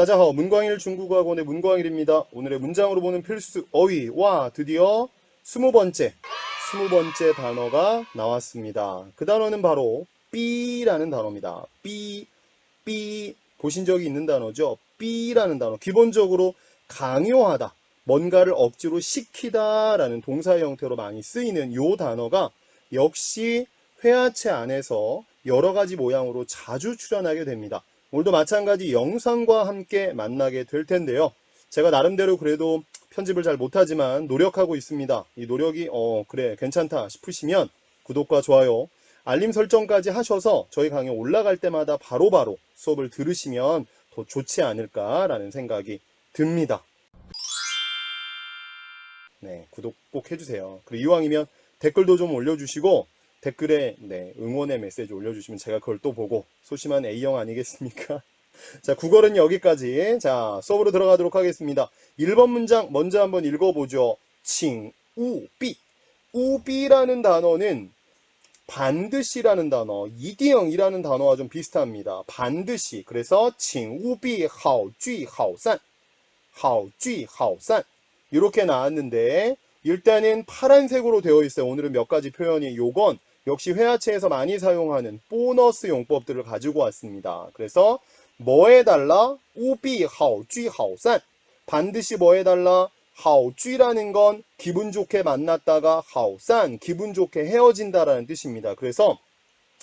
다자하오 문광일 중국어학원의 문광일입니다. 오늘의 문장으로 보는 필수 어휘 와 드디어 스무 번째 스무 번째 단어가 나왔습니다. 그 단어는 바로 삐라는 단어입니다. 삐, 삐 보신 적이 있는 단어죠. 삐라는 단어 기본적으로 강요하다 뭔가를 억지로 시키다 라는 동사 형태로 많이 쓰이는 요 단어가 역시 회화체 안에서 여러 가지 모양으로 자주 출연하게 됩니다. 오늘도 마찬가지 영상과 함께 만나게 될 텐데요. 제가 나름대로 그래도 편집을 잘 못하지만 노력하고 있습니다. 이 노력이 어 그래 괜찮다 싶으시면 구독과 좋아요, 알림 설정까지 하셔서 저희 강의 올라갈 때마다 바로바로 수업을 들으시면 더 좋지 않을까라는 생각이 듭니다. 네, 구독 꼭 해주세요. 그리고 이왕이면 댓글도 좀 올려주시고 댓글에 네, 응원의 메시지 올려주시면 제가 그걸 또 보고 소심한 A형 아니겠습니까? 자, 국어는 여기까지. 자, 수업으로 들어가도록 하겠습니다. 1번 문장 먼저 한번 읽어보죠. 칭, 우, 삐. 우비라는 단어는 반드시라는 단어, 이디형이라는 단어와 좀 비슷합니다. 반드시. 그래서 칭, 우비, 하오, 쥐, 하오산. 하오, 쥐, 하오산. 이렇게 나왔는데 일단은 파란색으로 되어 있어요. 오늘은 몇 가지 표현이 요건 역시 회화체에서 많이 사용하는 보너스 용법들을 가지고 왔습니다. 그래서 뭐 해달라? 우비 하오쥐 하오산 반드시 뭐 해달라? 하오쥐라는 건 기분 좋게 만났다가 하오산 기분 좋게 헤어진다라는 뜻입니다. 그래서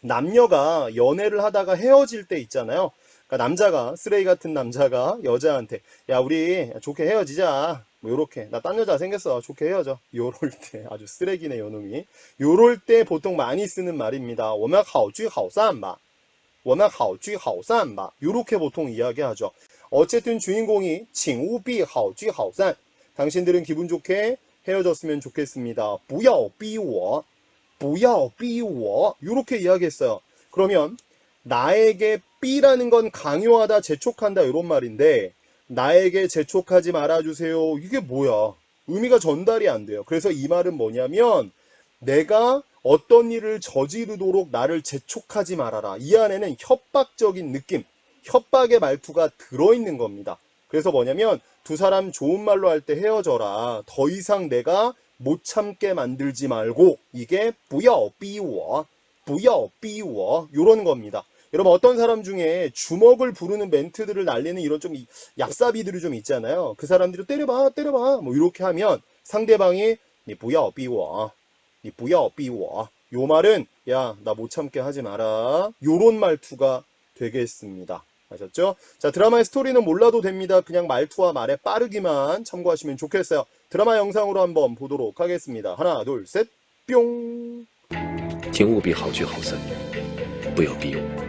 남녀가 연애를 하다가 헤어질 때 있잖아요. 그러니까 남자가 쓰레기 같은 남자가 여자한테 야 우리 좋게 헤어지자 뭐 요렇게 나 딴 여자 생겼어 좋게 헤어져 요럴 때 아주 쓰레기네 요놈이 요럴 때 보통 많이 쓰는 말입니다 我们好聚好散吧我们好聚好散吧요렇게 보통 이야기하죠 어쨌든 주인공이 请务必好聚好散 당신들은 기분 좋게 헤어졌으면 좋겠습니다 不要逼我不要逼我요렇게 이야기했어요 그러면 나에게 B라는 건 강요하다, 재촉한다 이런 말인데 나에게 재촉하지 말아주세요. 이게 뭐야? 의미가 전달이 안 돼요. 그래서 이 말은 뭐냐면 내가 어떤 일을 저지르도록 나를 재촉하지 말아라. 이 안에는 협박적인 느낌, 협박의 말투가 들어있는 겁니다. 그래서 뭐냐면 두 사람 좋은 말로 할 때 헤어져라. 더 이상 내가 못 참게 만들지 말고 이게 부여 비워, 부여 비워 이런 겁니다. 여러분 어떤 사람 중에 주먹을 부르는 멘트들을 날리는 이런 좀 얍삽이들이 좀 있잖아요. 그 사람들이 때려봐, 때려봐, 뭐 이렇게 하면 상대방이 니 부야 비워, 니 부야 비워. 요 말은 야 나 못 참게 하지 마라. 요런 말투가 되겠습니다. 아셨죠? 자 드라마의 스토리는 몰라도 됩니다. 그냥 말투와 말의 빠르기만 참고하시면 좋겠어요. 드라마 영상으로 한번 보도록 하겠습니다. 하나, 둘, 셋, 뿅. 请务必好聚好散，不要逼我。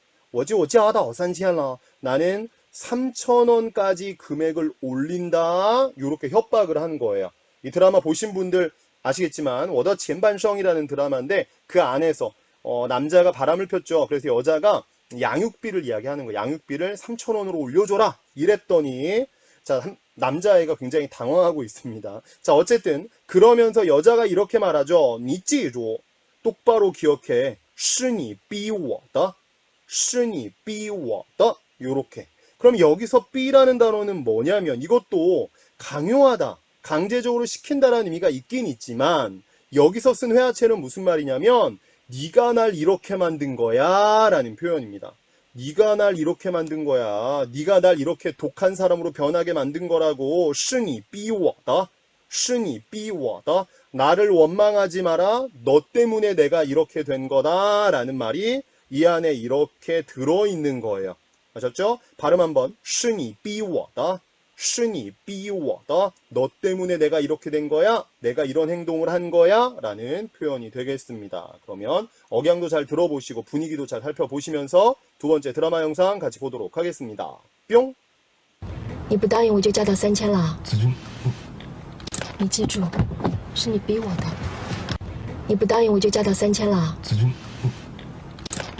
我就加到 3千了. 나는 3천원까지 금액을 올린다. 이렇게 협박을 한 거예요. 이 드라마 보신 분들 아시겠지만 워더 젠반성이라는 드라마인데 그 안에서 어, 남자가 바람을 폈죠. 그래서 여자가 양육비를 이야기하는 거예요. 양육비를 3천원으로 올려줘라. 이랬더니 자 한- 남자애가 굉장히 당황하고 있습니다. 자 어쨌든 그러면서 여자가 이렇게 말하죠. 你记住 똑바로 기억해. 是你逼我的 是你逼我的 요렇게 그럼 여기서 B라는 단어는 뭐냐면 이것도 강요하다, 강제적으로 시킨다라는 의미가 있긴 있지만 여기서 쓴 회화체는 무슨 말이냐면 네가 날 이렇게 만든 거야 라는 표현입니다. 네가 날 이렇게 만든 거야. 네가 날 이렇게 독한 사람으로 변하게 만든 거라고. 是你逼我的.是你逼我的. 나를 원망하지 마라. 너 때문에 내가 이렇게 된 거다. 라는 말이 이 안에 이렇게 들어있는 거예요. 아셨죠? 발음 한번. 是你逼我的.是你逼我的. 너 때문에 내가 이렇게 된 거야. 내가 이런 행동을 한 거야. 라는 표현이 되겠습니다. 그러면 억양도 잘 들어보시고 분위기도 잘 살펴보시면서 두 번째 드라마 영상 같이 보도록 하겠습니다. 뿅! 你不答应我就加到三千了。子君，你记住，是你逼我的。你不答应我就加到三千了。子君，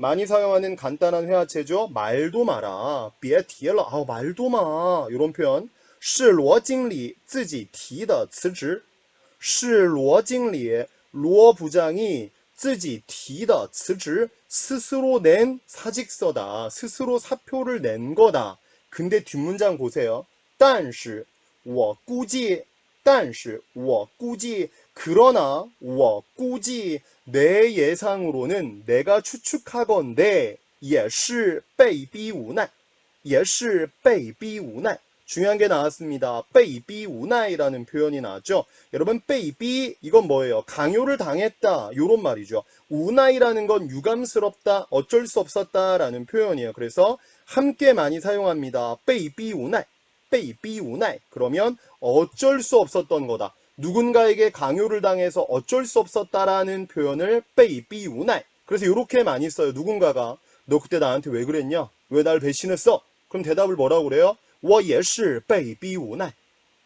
많이 사용하는 간단한 회화체죠. 말도 마라. 비에티엘라. 아, 말도 마. 이런 표현. 是罗经理自己提的辞职.是罗经理, 로 부장이 自己提的辞职. 스스로 낸 사직서다. 스스로 사표를 낸 거다. 근데 뒷문장 보세요. 但是我估计但是我估计 그러나 我估计 내 예상으로는 내가 추측하건대 也是被逼无奈也是被逼无奈 중요한 게 나왔습니다. 被逼 우나이라는 표현이 나왔죠. 여러분 被逼 이건 뭐예요? 강요를 당했다 요런 말이죠. 우나이라는 건 유감스럽다 어쩔 수 없었다라는 표현이에요. 그래서 함께 많이 사용합니다. 被逼 우나이 被逼 우나이 그러면 어쩔 수 없었던 거다. 누군가에게 강요를 당해서 어쩔 수 없었다라는 표현을 被逼 우나이 그래서 이렇게 많이 써요. 누군가가 너 그때 나한테 왜 그랬냐? 왜 날 배신했어? 그럼 대답을 뭐라고 그래요? 我也是被逼无奈.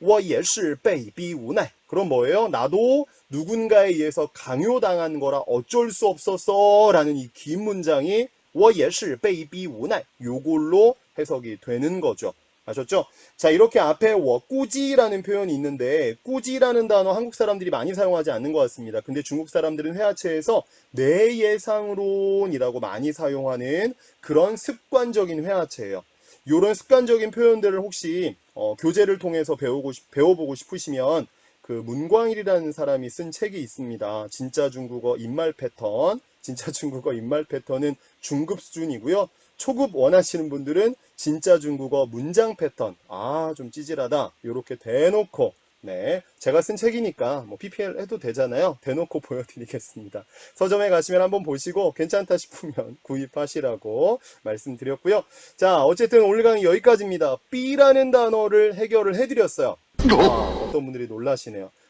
我也是被逼无奈. 그럼 뭐예요? 나도 누군가에 의해서 강요당한 거라 어쩔 수 없었어 라는 이 긴 문장이 我也是被逼无奈 요걸로 해석이 되는 거죠. 아셨죠? 자, 이렇게 앞에 我 꾸지라는 표현이 있는데 꾸지라는 단어 한국 사람들이 많이 사용하지 않는 것 같습니다. 근데 중국 사람들은 회화체에서 내 예상으론이라고 많이 사용하는 그런 습관적인 회화체예요. 이런 습관적인 표현들을 혹시 어, 교재를 통해서 배우고 싶- 배워보고 싶으시면 그 문광일이라는 사람이 쓴 책이 있습니다. 진짜 중국어 입말 패턴. 진짜 중국어 입말 패턴은 중급 수준이고요. 초급 원하시는 분들은 진짜 중국어 문장 패턴. 아, 좀 찌질하다. 이렇게 대놓고 네, 제가 쓴 책이니까 뭐 PPL 해도 되잖아요. 대놓고 보여드리겠습니다. 서점에 가시면 한번 보시고 괜찮다 싶으면 구입하시라고 말씀드렸고요. 자, 어쨌든 오늘 강의 여기까지입니다. B라는 단어를 해결을 해드렸어요. 아, 어떤 분들이 놀라시네요.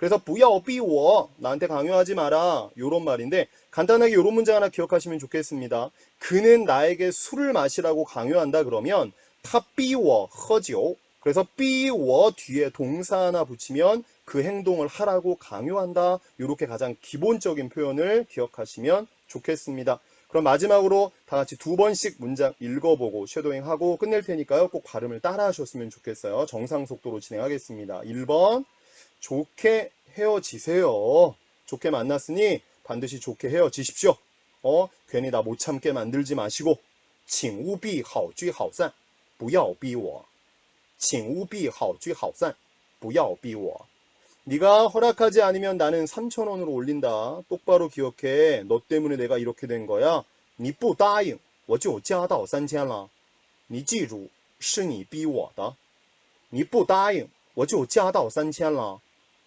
그래서 부야오 삐워 나한테 강요하지 마라 요런 말인데 간단하게 요런 문장 하나 기억하시면 좋겠습니다. 그는 나에게 술을 마시라고 강요한다 그러면 타 삐워 허지오 그래서 삐워 뒤에 동사 하나 붙이면 그 행동을 하라고 강요한다. 이렇게 가장 기본적인 표현을 기억하시면 좋겠습니다. 그럼 마지막으로 다 같이 두 번씩 문장 읽어보고 쉐도잉하고 끝낼 테니까요. 꼭 발음을 따라 하셨으면 좋겠어요. 정상 속도로 진행하겠습니다. 1번 좋게 헤어지세요. 좋게 만났으니 반드시 좋게 헤어지십시오. 어, 괜히 나 못 참게 만들지 마시고 请务必好聚好散不要逼我请务必好聚好散不要逼我 네가 허락하지 않으면 나는 3천 원으로 올린다. 똑바로 기억해. 너 때문에 내가 이렇게 된 거야. 你不答应我就加到三千了。你记住，是你逼我的。你不答应我就加到三千了。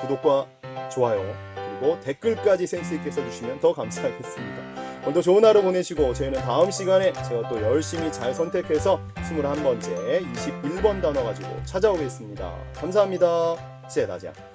구독과 좋아요 그리고 댓글까지 센스 있게 써주시면 더 감사하겠습니다. 오늘도 좋은 하루 보내시고 저희는 다음 시간에 제가 또 열심히 잘 선택해서 21번째 21번 단어 가지고 찾아오겠습니다. 감사합니다. 谢谢大家。